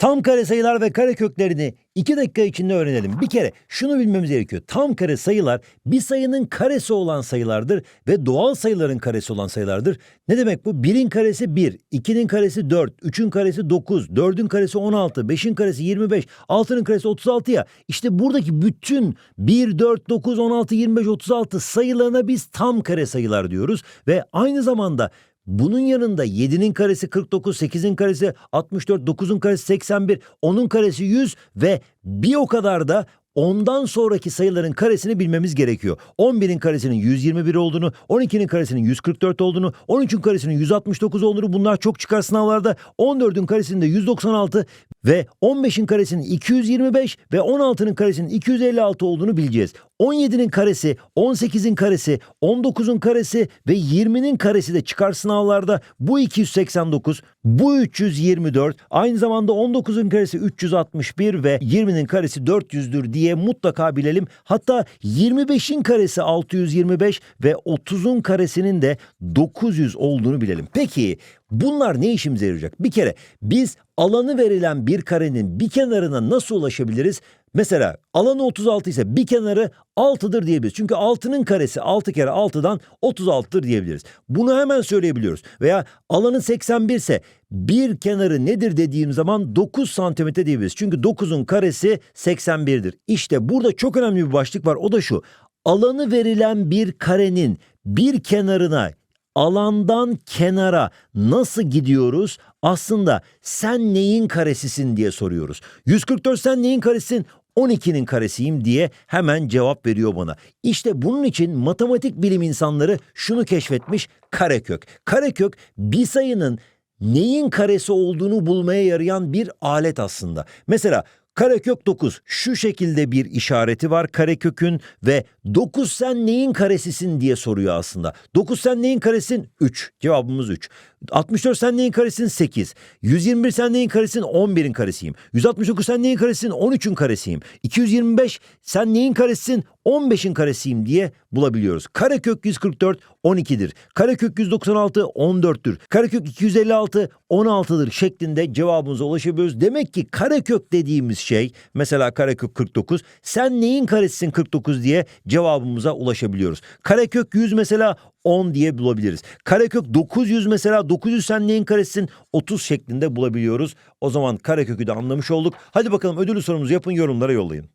Tam kare sayılar ve kare köklerini 2 dakika içinde öğrenelim. Bir kere şunu bilmemiz gerekiyor. Tam kare sayılar bir sayının karesi olan sayılardır ve doğal sayıların karesi olan sayılardır. Ne demek bu? 1'in karesi 1, 2'nin karesi 4, 3'ün karesi 9, 4'ün karesi 16, 5'in karesi 25, 6'nın karesi 36 ya. İşte buradaki bütün 1, 4, 9, 16, 25, 36 sayılarına biz tam kare sayılar diyoruz ve aynı zamanda bunun yanında 7'nin karesi 49, 8'in karesi 64, 9'un karesi 81, 10'un karesi 100 ve bir o kadar da ondan sonraki sayıların karesini bilmemiz gerekiyor. 11'in karesinin 121 olduğunu, 12'nin karesinin 144 olduğunu, 13'ün karesinin 169 olduğunu bunlar çok çıkar sınavlarda. 14'ün karesinin de 196 ve 15'in karesinin 225 ve 16'nın karesinin 256 olduğunu bileceğiz. 17'nin karesi, 18'in karesi, 19'un karesi ve 20'nin karesi de çıkar sınavlarda. Bu 289, bu 324, aynı zamanda 19'un karesi 361 ve 20'nin karesi 400'dür diye mutlaka bilelim. Hatta 25'in karesi 625 ve 30'un karesinin de 900 olduğunu bilelim. Peki bunlar ne işimize yarayacak? Bir kere biz alanı verilen bir karenin bir kenarına nasıl ulaşabiliriz? Mesela alanı 36 ise bir kenarı 6'dır diyebiliriz. Çünkü 6'nın karesi 6 kere 6'dan 36'dır diyebiliriz. Bunu hemen söyleyebiliyoruz. Veya alanı 81 ise bir kenarı nedir dediğim zaman 9 santimetre diyebiliriz. Çünkü 9'un karesi 81'dir. İşte burada çok önemli bir başlık var. O da şu. Alanı verilen bir karenin bir kenarına alandan kenara nasıl gidiyoruz? Aslında sen neyin karesisin diye soruyoruz. 144 sen neyin karesisin? 12'nin karesiyim diye hemen cevap veriyor bana. İşte bunun için matematik bilim insanları şunu keşfetmiş karekök. Karekök bir sayının neyin karesi olduğunu bulmaya yarayan bir alet aslında. Mesela Karekök 9 şu şekilde bir işareti var karekökün ve 9 sen neyin karesisin diye soruyor aslında. 9 sen neyin karesin? 3. Cevabımız 3. 64 sen neyin karesin? 8. 121 sen neyin karesin? 11'in karesiyim. 169 sen neyin karesin? 13'ün karesiyim. 225 sen neyin karesisin? 15'in karesiyim diye bulabiliyoruz. Karekök 144 12'dir. Karekök 196 14'tür. Karekök 256 16'dır şeklinde cevabımıza ulaşabiliyoruz. Demek ki karekök dediğimiz şey mesela karekök 49 sen neyin karesisin 49 diye cevabımıza ulaşabiliyoruz. Karekök 100 mesela 10 diye bulabiliriz. Karekök 900 mesela 900 sen neyin karesisin 30 şeklinde bulabiliyoruz. O zaman karekökü de anlamış olduk. Hadi bakalım ödüllü sorumuzu yapın yorumlara yollayın.